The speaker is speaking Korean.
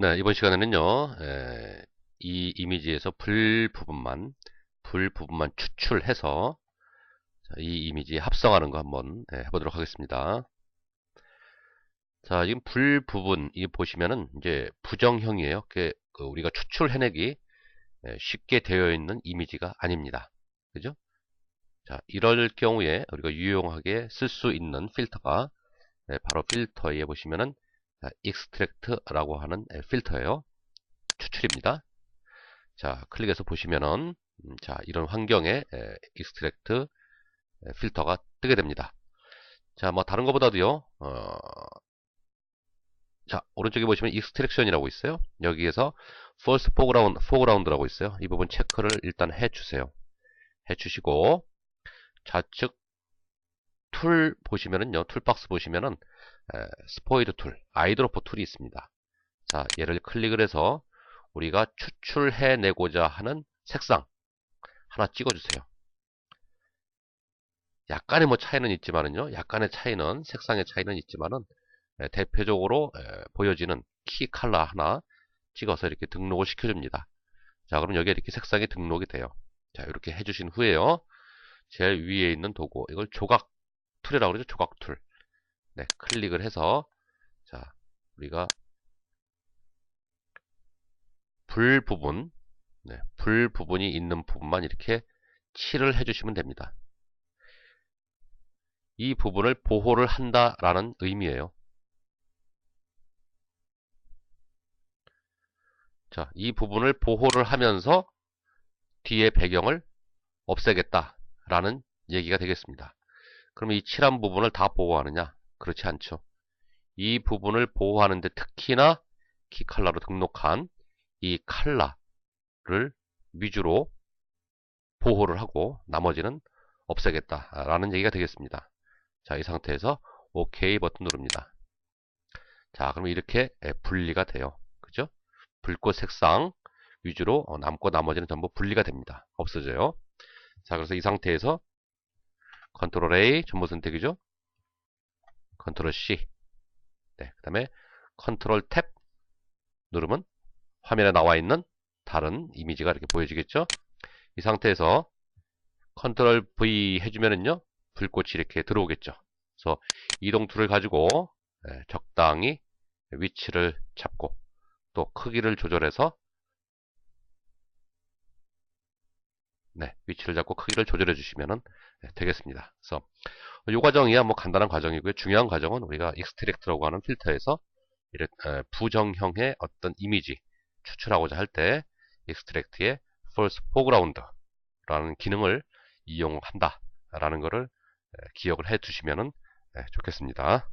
네, 이번 시간에는요, 에, 이 이미지에서 불 부분만, 불 부분만 추출해서 자, 이 이미지 합성하는 거 한번 에, 해보도록 하겠습니다. 자, 지금 불 부분, 이 보시면은 이제 부정형이에요. 그 우리가 추출해내기 에, 쉽게 되어 있는 이미지가 아닙니다. 그죠? 자, 이럴 경우에 우리가 유용하게 쓸 수 있는 필터가 에, 바로 필터에 보시면은 익스트랙트라고 하는 필터예요. 추출입니다. 자, 클릭해서 보시면은 음, 자, 이런 환경에 익스트랙트 필터가 뜨게 됩니다. 자, 뭐 다른 것보다도요. 어, 자, 오른쪽에 보시면 익스트랙션이라고 있어요. 여기에서 false foreground, foreground라고 있어요. 이 부분 체크를 일단 해 주세요. 해 주시고 좌측 툴 보시면은요. 툴박스 보시면은 스포이드 툴, 아이드로퍼 툴이 있습니다. 자, 얘를 클릭을 해서 우리가 추출해내고자 하는 색상 하나 찍어주세요. 약간의 뭐 차이는 있지만은요. 약간의 차이는 색상의 차이는 있지만은 에, 대표적으로 에, 보여지는 키 컬러 하나 찍어서 이렇게 등록을 시켜줍니다. 자, 그럼 여기에 이렇게 색상이 등록이 돼요. 자, 이렇게 해주신 후에요. 제일 위에 있는 도구, 이걸 조각 툴이라고 그러죠. 조각 툴. 네, 클릭을 해서 자, 우리가 불 부분, 네, 불 부분이 있는 부분만 이렇게 칠을 해주시면 됩니다. 이 부분을 보호를 한다라는 의미예요. 자, 이 부분을 보호를 하면서 뒤에 배경을 없애겠다라는 얘기가 되겠습니다. 그럼 이 칠한 부분을 다 보호하느냐? 그렇지 않죠. 이 부분을 보호하는데 특히나 키 칼라로 등록한 이 칼라를 위주로 보호를 하고 나머지는 없애겠다라는 얘기가 되겠습니다. 자, 이 상태에서 OK 버튼 누릅니다. 자, 그럼 이렇게 분리가 돼요. 그죠? 불꽃 색상 위주로 어, 남고 나머지는 전부 분리가 됩니다. 없어져요. 자, 그래서 이 상태에서 컨트롤 A 전부 선택이죠. 컨트롤 C. 네, 그 다음에 컨트롤 탭 누르면 화면에 나와 있는 다른 이미지가 이렇게 보여지겠죠? 이 상태에서 컨트롤 V 해주면은요 불꽃이 이렇게 들어오겠죠? 그래서 이동 툴을 가지고 네, 적당히 위치를 잡고 또 크기를 조절해서 네, 위치를 잡고 크기를 조절해 주시면 네, 되겠습니다. 그래서 이 과정이야 뭐 간단한 과정이고요. 중요한 과정은 우리가 익스트랙트라고 하는 필터에서 이런 부정형의 어떤 이미지 추출하고자 할 때 익스트랙트의 false foreground라는 기능을 이용한다 라는 것을 기억을 해 두시면 좋겠습니다.